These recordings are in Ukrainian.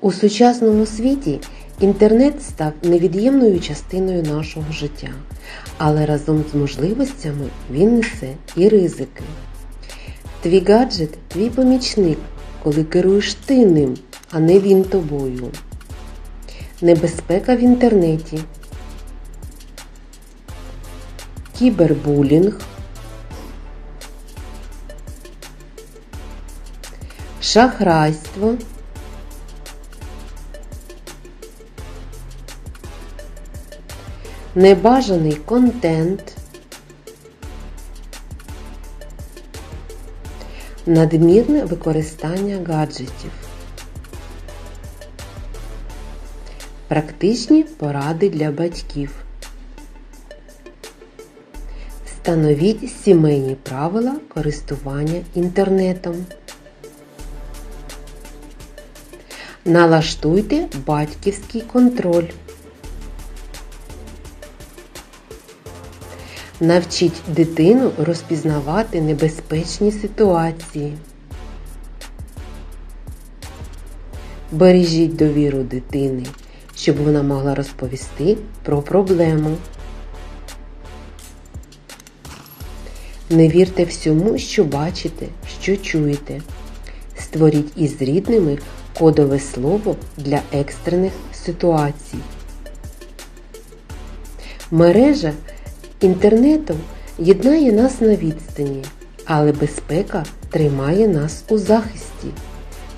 У сучасному світі інтернет став невід'ємною частиною нашого життя, але разом з можливостями він несе і ризики. Твій гаджет твій помічник, коли керуєш ти ним, а не він тобою. Небезпека в інтернеті. Кібербулінг. Шахрайство. Небажаний контент. Надмірне використання гаджетів. Практичні поради для батьків. Встановіть сімейні правила користування інтернетом. Налаштуйте батьківський контроль. Навчіть дитину розпізнавати небезпечні ситуації. Бережіть довіру дитини, щоб вона могла розповісти про проблему. Не вірте всьому, що бачите, що чуєте. Створіть із рідними кодове слово для екстрених ситуацій. Мережа інтернету єднає нас на відстані, але безпека тримає нас у захисті.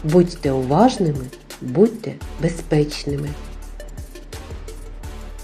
Будьте уважними, будьте безпечними.